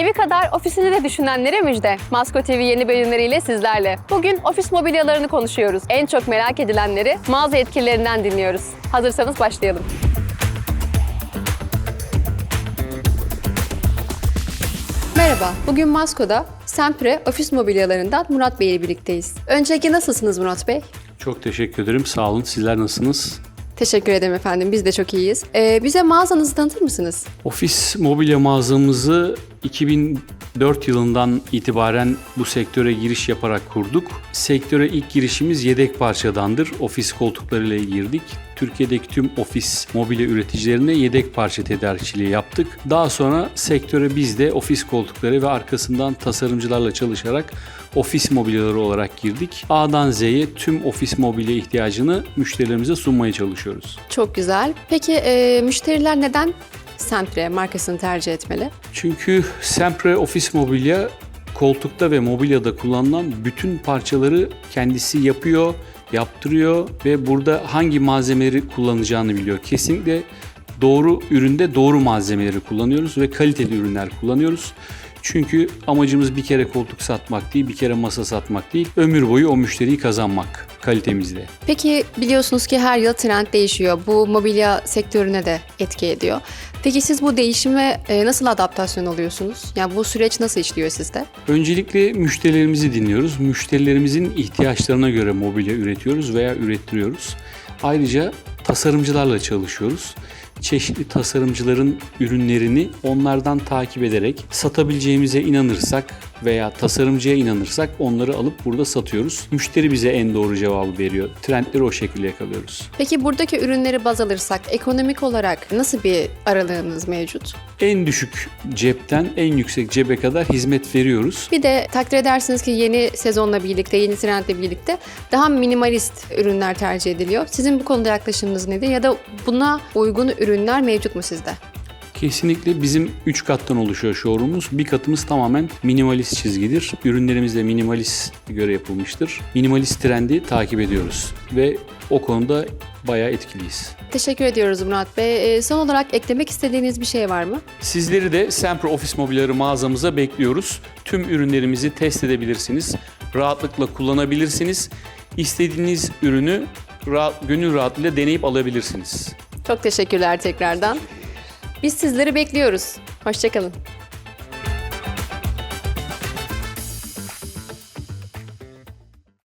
Evi kadar ofisini de düşünenlere müjde. Masko TV yeni bölümleriyle sizlerle. Bugün ofis mobilyalarını konuşuyoruz. En çok merak edilenleri mağaza yetkililerinden dinliyoruz. Hazırsanız başlayalım. Merhaba, bugün Masko'da Sempre ofis mobilyalarından Murat Bey ile birlikteyiz. Öncelikle nasılsınız Murat Bey? Çok teşekkür ederim. Sağ olun. Sizler nasılsınız? Teşekkür ederim efendim, biz de çok iyiyiz. Ee, bize mağazanızı tanıtır mısınız? Ofis mobilya mağazamızı 2004 yılından itibaren bu sektöre giriş yaparak kurduk. Sektöre ilk girişimiz yedek parçadandır. Ofis koltuklarıyla girdik. Türkiye'deki tüm ofis mobilya üreticilerine yedek parça tedarikçiliği yaptık. Daha sonra sektöre biz de ofis koltukları ve arkasından tasarımcılarla çalışarak ofis mobilyaları olarak girdik. A'dan Z'ye tüm ofis mobilya ihtiyacını müşterilerimize sunmaya çalışıyoruz. Çok güzel. Peki e, müşteriler neden Sempre markasını tercih etmeli? Çünkü Sempre Ofis Mobilya koltukta ve mobilyada kullanılan bütün parçaları kendisi yapıyor, yaptırıyor ve burada hangi malzemeleri kullanacağını biliyor. Kesinlikle doğru üründe doğru malzemeleri kullanıyoruz ve kaliteli ürünler kullanıyoruz. Çünkü amacımız bir kere koltuk satmak değil, bir kere masa satmak değil. Ömür boyu o müşteriyi kazanmak kalitemizle. Peki biliyorsunuz ki her yıl trend değişiyor. Bu mobilya sektörüne de etki ediyor. Peki siz bu değişime e, nasıl adaptasyon oluyorsunuz? Yani bu süreç nasıl işliyor sizde? Öncelikle müşterilerimizi dinliyoruz. Müşterilerimizin ihtiyaçlarına göre mobilya üretiyoruz veya ürettiriyoruz. Ayrıca tasarımcılarla çalışıyoruz. Çeşitli tasarımcıların ürünlerini onlardan takip ederek satabileceğimize inanırsak veya tasarımcıya inanırsak onları alıp burada satıyoruz. Müşteri bize en doğru cevabı veriyor. Trendleri o şekilde yakalıyoruz. Peki buradaki ürünleri baz alırsak ekonomik olarak nasıl bir aralığınız mevcut? En düşük cepten en yüksek cebe kadar hizmet veriyoruz. Bir de takdir edersiniz ki yeni sezonla birlikte, yeni trendle birlikte daha minimalist ürünler tercih ediliyor. Sizin bu konuda yaklaşımınız nedir? Ya da buna uygun ürünler mevcut mu sizde? Kesinlikle bizim 3 kattan oluşuyor showroom'umuz. Bir katımız tamamen minimalist çizgidir. Ürünlerimiz de minimalist göre yapılmıştır. Minimalist trendi takip ediyoruz ve o konuda bayağı etkiliyiz. Teşekkür ediyoruz Murat Bey. Ee, son olarak eklemek istediğiniz bir şey var mı? Sizleri de Sempre Ofis Mobilyaları mağazamıza bekliyoruz. Tüm ürünlerimizi test edebilirsiniz. Rahatlıkla kullanabilirsiniz. İstediğiniz ürünü rahat, gönül rahatlığıyla deneyip alabilirsiniz. Çok teşekkürler tekrardan. Biz sizleri bekliyoruz. Hoşçakalın.